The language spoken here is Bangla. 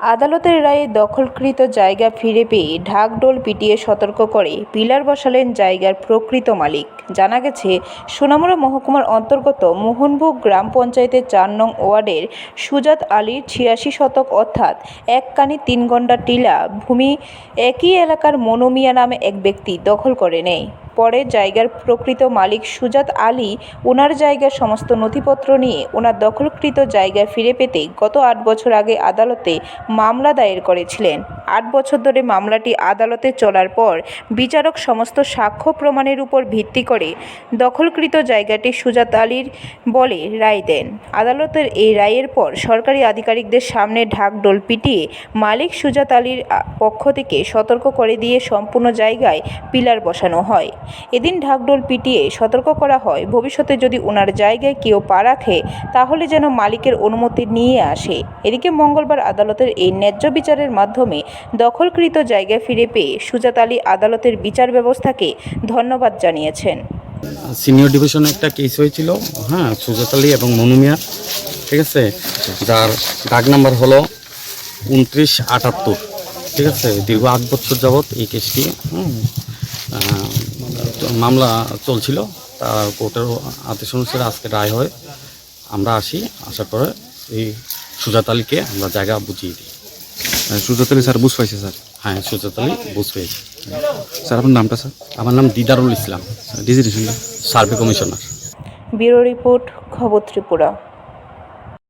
আদালতের রায়ে দখলকৃত জায়গা ফিরে পেয়ে ঢাকঢোল পিটিয়ে সতর্ক করে পিলার বসালেন জায়গার প্রকৃত মালিক। জানা গেছে, সোনামুড়া মহকুমার অন্তর্গত মোহনভোগ গ্রাম পঞ্চায়েতের চার নং ওয়ার্ডের সুজাত আলীর ছিয়াশি শতক অর্থাৎ এক কানি তিন গন্ডা টিলা ভূমি একই এলাকার মনোমিয়া নামে এক ব্যক্তি দখল করে নেয়। পরে জায়গার প্রকৃত মালিক সুজাত আলী ওনার জায়গার সমস্ত নথিপত্র নিয়ে ওনার দখলকৃত জায়গায় ফিরে পেতে গত আট বছর আগে আদালতে মামলা দায়ের করেছিলেন। আট বছর ধরে মামলাটি আদালতে চলার পর বিচারক সমস্ত সাক্ষ্য প্রমাণের উপর ভিত্তি করে দখলকৃত জায়গাটি সুজাত আলীর বলে রায় দেন। আদালতের এই রায়ের পর সরকারি আধিকারিকদের সামনে ঢাকঢোল পিটিয়ে মালিক সুজাত আলীর পক্ষ থেকে সতর্ক করে দিয়ে সম্পূর্ণ জায়গায় পিলার বসানো হয়। এদিন ঢাকঢোল পিটিয়ে সতর্ক করা হয়, ভবিষ্যতে যদি ওনার জায়গায় কেউ পা রাখে, তাহলে যেন মালিকের অনুমতি নিয়ে আসে। এদিকে মঙ্গলবার আদালতের এই ন্যায্য বিচারের মাধ্যমে দখলকৃত জায়গায় ফিরে পেয়ে সুজাত আলী আদালতের বিচার ব্যবস্থাকে ধন্যবাদ জানিয়েছেন। সিনিয়র ডিভিশনে একটা কেস হয়েছিল হ্যাঁ সুজাত আলী এবং মনুমিয়া ঠিক আছে? যার ডাক নাম্বার হলো উনত্রিশ আটাত্তর, ঠিক আছে? দীর্ঘ আট বছর যাবৎ এই কেসটি মামলা চলছিল। তার কোর্টের আদেশ অনুসারে আজকে রায় হয়। আমরা আসি, আসার পরে এই সুজাত আলীকে আমরা জায়গা বুঝিয়ে দিই। সুজাত আলী স্যার বুঝ পাইছে স্যার। হ্যাঁ সুজাত আলী বুঝ পেয়েছি। স্যার আপনার নামটা স্যার? আমার নাম Didarul Islam. Digitisation survey commissioner. Bureau report খবর ত্রিপুরা।